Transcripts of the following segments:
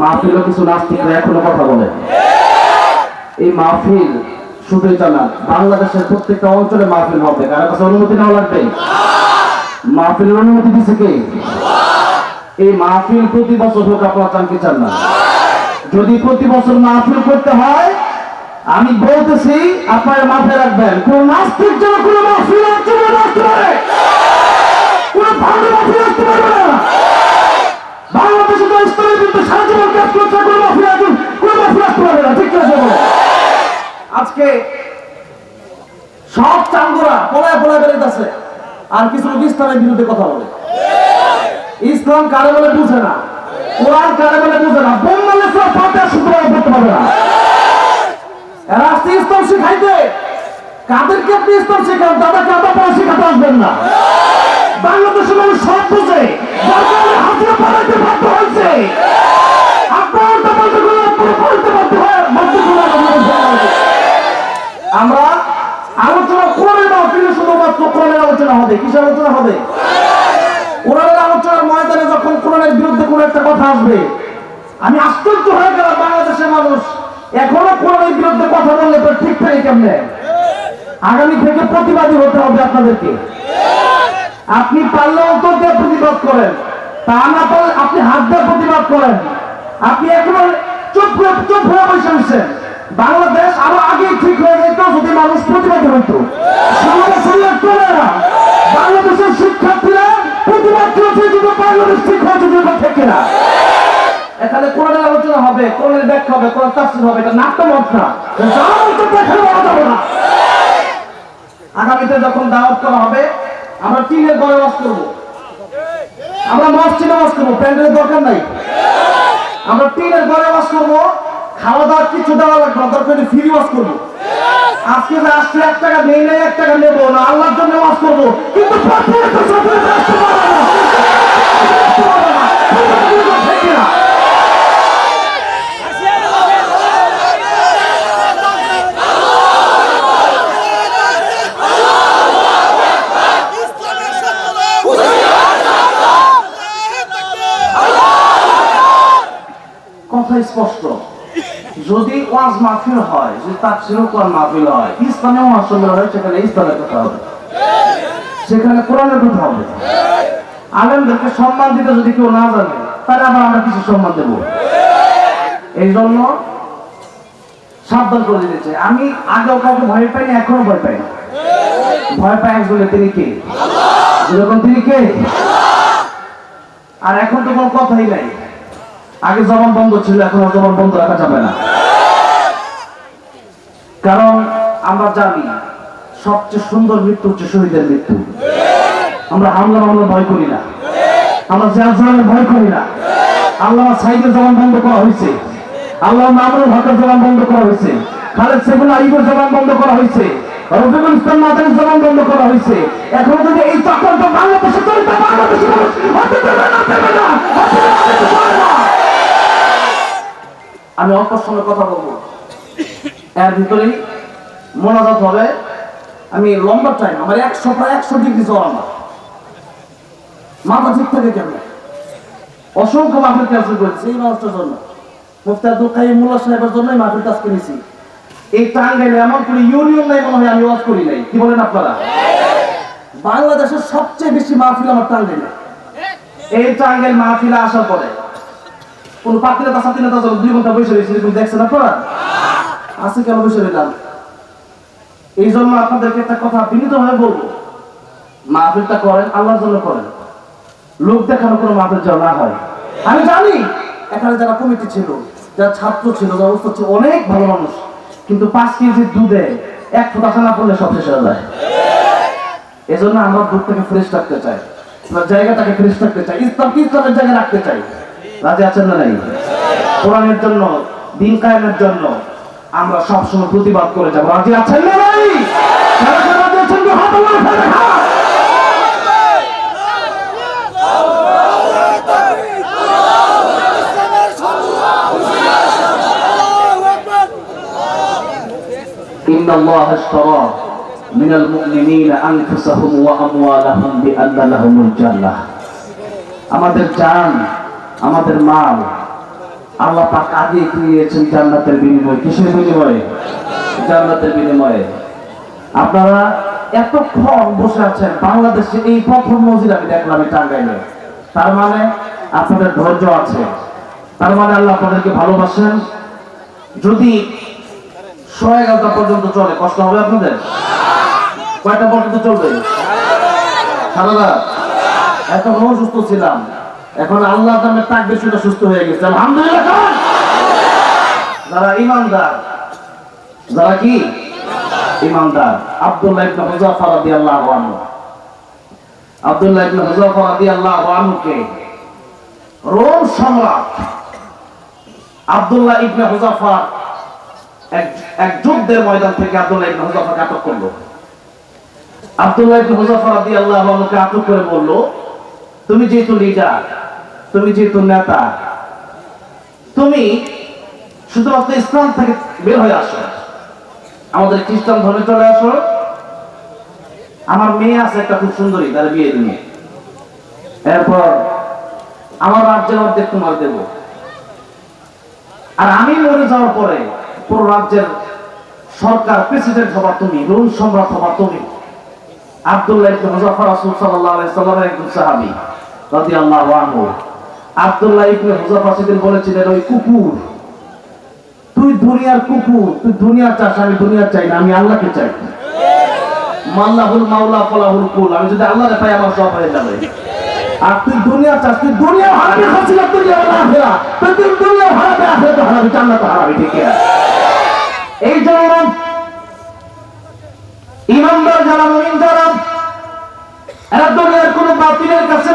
মাহফিলও কিছু নাস্তিকরা এখনও কথা বলে। এই মাহফিল শুধু এটা বাংলাদেশের প্রত্যেকটা অঞ্চলে মাহফিল হবে। কারও কাছে অনুমতি নেওয়া লাগবে? মাহফিলের অনুমতি দিছে কে? এই মাহফিল প্রতি বছর হোক, আপনারা চান কি চান না? যদি প্রতি বছর মাহফিল করতে হয়, আমি বলতেছি, আপনারা মাথায় রাখবেন, কোন নাস্তিক যেন কোন মাহফিল আসতে পারে কোন ভালো মাহফিল আসতে পারবে না। আজকে আর কিছু লোক ইসলামের বিরুদ্ধে কথা বলে। ইসলাম বলে বুঝে না, কোরআন কারে বলে বুঝে না বললে সব পাতে শুক্রবার করতে পারবে না। এরা আসছে ইসলাম শিখাইতে। কাদেরকে আপনি ইসলাম শেখান? দাদাকে আদা পড়া শেখাতে আসবেন না। বাংলাদেশের মানুষ সব বুঝে। হবে, কিসের আলোচনা হবে? কোরআনের আলোচনার ময়দানে যখন কোরআনের বিরুদ্ধে কোনো একটা কথা আসবে, আমি আশ্চর্য হয়ে গেলাম বাংলাদেশের মানুষ। এখনও কোরআনের বিরুদ্ধে কথা বললে তো ঠিক থাকে কেমনে? আগামী থেকে প্রতিবাদী হতে হবে আপনাদেরকে। আপনি পারলে অন্তর দিয়ে প্রতিবাদ করেন, তা না পারলে আপনি হাত দিয়ে প্রতিবাদ করেন। আপনি একেবারে চুপ করে, চুপ হয়ে বসে বাংলাদেশ আরও আগে ঠিক হয়ে যেত যদি মানুষ প্রতিবাদী হইতো সমাজে শুনলে চলে না বাংলাদেশের শিক্ষার্থীরা প্রতিবাদ করেছে কিন্তু বাংলাদেশ যদি থেকে না এখানে কোরআনের আলোচনা হবে, কোরআনের ব্যাখ্যা হবে, কোরআন তাফসীর হবে, এটা নাট্যমঞ্চ না। না। আগামীতে যখন দাওয়াত করা হবে, আমরা টিনের ঘরে বাস করব আমরা মসজিদে বাস করব প্যান্ডেলের দরকার নাই। আমরা টিনের ঘরে বাস করব খাওয়া দাওয়ার কিছু দেওয়া লাগবে দরকার ফ্রি বাস করব আজকে আসছে, এক টাকা নেই নেই, এক টাকা নেব না। আল্লাহর জন্য বাস করব। কিন্তু? কথা স্পষ্ট। যদি ওয়াজ মাহফিল হয়, যদি তার কোরআন মাহফিল হয়, ইসলামে ওয়াজ সম্মেলন হয়, সেখানে ইসলামের কথা হবে। সেখানে কোরআনের কথা হবে। আলেমদেরকে সম্মান দিতে যদি কেউ না জানে, তাহলে আবার আমরা কিছু সম্মান দেব। এই জন্য সাবধান করে দিতে আমি আগেও কাউকে ভয় পাইনি, এখনও ভয় পাই ভয় পাই একজনে তিনি কে? যেরকম তিনি কে? আর এখন তো কোনো কথাই নাই। আগে জবান বন্ধ ছিল, এখন আর জবান বন্ধ রাখা যাবে না। কারণ আমরা জানি সবচেয়ে সুন্দর মৃত্যু হচ্ছে শহীদের মৃত্যু। আমরা হামলা মামলা ভয় করি না। আমরা জেল ভয় করি না। আল্লাহ সাইদের জবান বন্ধ করা হয়েছে। আল্লাহ মামুনুল হকের জবান বন্ধ করা হয়েছে। খালেদ সেগুল আইবের জবান বন্ধ করা হয়েছে। রফিকুল ইসলাম মাদানের জবান বন্ধ করা হয়েছে। এখন যদি এই চক্রান্ত বাংলাদেশে চলতে বাংলাদেশে আমি অল্প সঙ্গে কথা বলব। এর ভিতরেই মোনাজাত হবে আমি লম্বা টাইম আমার একশো, প্রায় একশো ডিগ্রি জ্বর আমার মাথা ঠিক থাকে কেন? অসংখ্য মাহফিল কাজ করেছি, এই মানুষটার জন্য। মুফতি কাইম মুল্লা সাহেবের জন্যই মাহফিল কাজ করেছি। এই টাঙ্গাইলে এমন করে ইউনিয়ন নাই মনে হয় আমি ওয়াজ করি নাই। কি বলেন আপনারা? বাংলাদেশের সবচেয়ে বেশি মাহফিল আমার টাঙ্গাইলে। এই টাঙ্গাইল মাহফিলে আসার পরে কোন পাতি নেতা সাথী নেতা দুই ঘণ্টা বসে রয়েছে, এরকম দেখছেন আপনারা? আছে কেন বসে রইলাম? এই জন্য আপনাদেরকে একটা কথা বিনীত বিনীতভাবে বলব। মাহফিলটা করেন, আল্লাহর জন্য করেন। লোক দেখানো কোনো মাহফিল যেন না হয়। আমি জানি, এখানে যারা কমিটি ছিল, যারা ছাত্র ছিল, যারা উস্তাদ ছিল, অনেক ভালো মানুষ। কিন্তু পাঁচ কেজি দুধে এক ফোঁটা না পড়লে সব শেষ হয়ে যায়। এজন্য আমরা দুধটাকে ফ্রেশ রাখতে চাই জায়গাটাকে ফ্রেশ রাখতে চাই ইসলামকে ইসলামের জায়গায় রাখতে চাই। রাজি আছেন না নাই কোরআনের জন্য দিন কায়েমের জন্য আমরা সবসময় প্রতিবাদ করে যাবো রাজি আছেন না নাই যারা যারা রাজি আছেন তো হাত আল্লাহর উপরে রাখা। إن الله اشترى من المؤمنين أنفسهم وأموالهم بأن لهم الجنة আমাদের জান আমাদের মাল আল্লাহ পাক আগে দিয়েছেন জান্নাতের বিনিময়ে। কিসের বিনিময়ে? জান্নাতের বিনিময়ে। আপনারা এতক্ষণ বসে আছেন, বাংলাদেশে এই প্রথম মসজিদ আমি দেখলাম টাঙ্গাইলে। তার মানে আপনাদের ধৈর্য আছে। তার মানে আল্লাহ আপনাদেরকে ভালোবাসেন। যদি ছয় এগারোটা পর্যন্ত চলে, কষ্ট হবে আপনাদের? কয়টা পর্যন্ত চলবে? সারা রাত এতক্ষণ ছিলাম। এখন আল্লাহ নামে তাক বেশিটা সুস্থ হয়ে গেছে। আলহামদুলিল্লাহ যারা ইমানদার যারা কি? ইমানদার আব্দুল্লাহ ইবনে রাদিয়াল্লাহু আনহু। আব্দুল্লাহ ইবনে রাদিয়াল্লাহু আনহুকে রোম সম্রাট আব্দুল্লাহ ইবনে এক যুদ্ধের ময়দান থেকে আব্দুল্লাহ ইবনে হুযাফাকে আটক করল। আব্দুল্লাহ ইবনে হুযাফা রাদিয়াল্লাহু আনহুকে আটক করে বলল, তুমি যেহেতু লিডার তুমি যেহেতু নেতা, তুমি শুধুমাত্র ইসলাম থেকে বের হয়ে আসো। আমাদের খ্রিস্টান ধর্মে চলে আসো। আমার মেয়ে আছে একটা খুব সুন্দরী, তার বিয়ে নিয়ে এরপর আমার রাজ্যের অর্ধেক তোমার দেব। আর আমি মরে যাওয়ার পরে পুরো রাজ্যের সরকার প্রেসিডেন্ট হবা তুমি রুল সম্রাট হবা তুমি। আব্দুল্লাহ ইবনে মুজাফফর রাসূল আলাইহি সাল্লামের একজন সাহাবী রাদিয়াল্লাহু আনহু। আব্দুল্লাহ ইবনে সেদিন বলেছিলেন, ওই কুকুর, তুই দুনিয়ার কুকুর, তুই দুনিয়া চাস আমি দুনিয়া চাই না, আমি আল্লাহকে চাই। মাল্লাহুল মাওলা, ফলাহুল কুল, আমি যদি পাই, আমার সব হয়ে যাবে। আর তুই দুনিয়া চাস তুই দুনিয়া হারাবি দুনিয়া আখেরা। তুই তুই দুনিয়া হারাবি আখেরা হারাবি, জান্নাত হারাবি, ঠিক আছে এই জন্য ইমানদার যারা মুমিন যারা, এরা দুনিয়ার কোন বাতিলের কাছে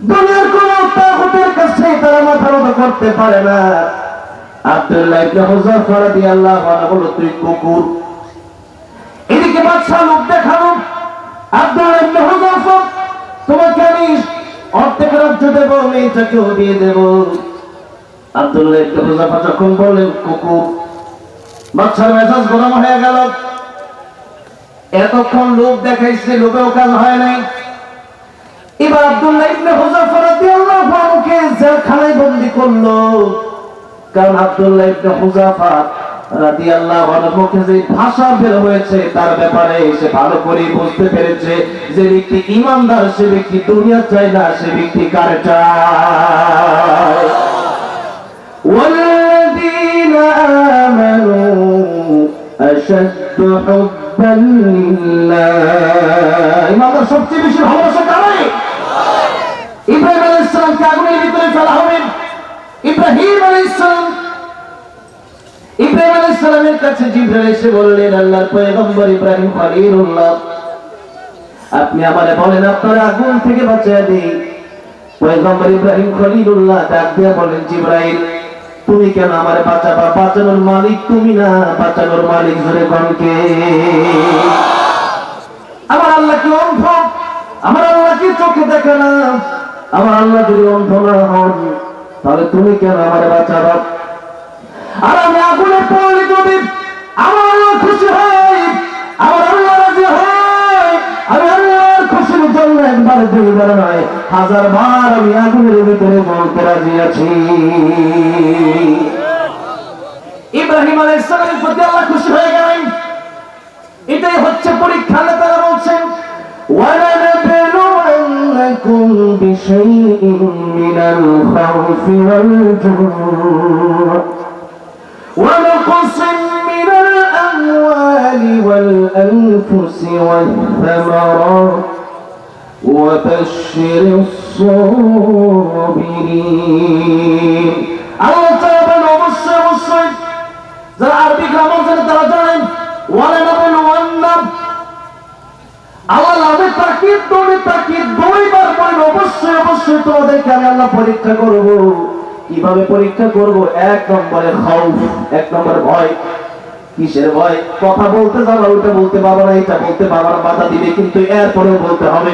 দুনিয়ার কোন তাগুতের কাছে তারা মাথা নত করতে পারে না। আব্দুল্লাহ ইবনে হুযাফা রাদিয়াল্লাহু আনহু বলল, তুই কুকুর। এদিকে বাদশা লোক দেখানো আব্দুল্লাহ ইবনে হুযাফা তোমাকে আমি অর্ধেক রাজ্য দেব মেয়েটাকেও দিয়ে দেব। আব্দুল্লাহ ইবনে হুযাফা যখন বললেন, কুকুর। বাচ্চার মেজাজ গরম হয়ে গেল। এতক্ষণ লোক দেখাইছে লোকেও কাজ হয় নাই। এবার আব্দুল্লাহ ইবনে রাদিয়াল্লাহু আনহুকে জেলখানায় বন্দী করল। কারণ আব্দুল্লাহ ইবনে রাদিয়াল্লাহু যে ভাষা বের হয়েছে, তার ব্যাপারে সে ভালো করে বুঝতে পেরেছে যে ব্যক্তি ইমানদার, সে ব্যক্তি দুনিয়া চায় না সে ব্যক্তি কার চায় أشد حبا لله ইমানদার সবচেয়ে বেশি ভালোবাসা কারে ইব্রাহিম আলাইহিস সালামকে আগুনের ভিতরে ফেলা হবে ইব্রাহিম আলাইহিস সালাম ইব্রাহিম আলাইহিস সালামের কাছে জিবরাইল এসে বললেন আল্লাহর পয়গম্বর ইব্রাহিম খলিলুল্লাহ আপনি আমারে বলেন আপনার আগুন থেকে বাঁচিয়ে দিই পয়গম্বর ইব্রাহিম খলিলুল্লাহ ডাক দিয়া বলেন জিবরাইল তুমি কেন আমারে বাঁচাবা? বাঁচানোর মালিক তুমি না, বাঁচানোর মালিক ধরে গণকে আমার আল্লাহ কি অন্ধ? আমার আল্লাহ কি চোখে দেখে না? আমার আল্লাহ যদি অন্ধ না হন, তাহলে তুমি কেন আমারে বাঁচাবা? আর আমি আগুনে পড়লে একবার দুইবার নয় হাজার বার আমি আগুনের ভিতরে বলতে রাজি আছি ইব্রাহিম আলাইহিস সালামের প্রতি আল্লাহ খুশি হয়ে গেলেন এটাই হচ্ছে পরীক্ষা আল্লাহ তাআলা বলছেন ولنبلونكم بشيء من الخوف والجوع ونقص من الأموال والأنفس والثمرات وبشر الصابرين الله تعالى অবশ্যই অবশ্যই যারা আরবি গ্রামার জানে তারা জানেন ওয়ালা নাবেন ওয়ান্নাম আল্লাহ লাভে তাকিদ দৌড়ে তাকিদ দুইবার বলেন অবশ্যই অবশ্যই তোমাদেরকে আমি আল্লাহ পরীক্ষা করব কিভাবে পরীক্ষা করব এক নম্বরে খাউফ এক নম্বরে ভয় কিসের ভয় কথা বলতে যাবো ওইটা বলতে পারবো না এটা বলতে পারবো না বাধা দিবে কিন্তু এরপরেও বলতে হবে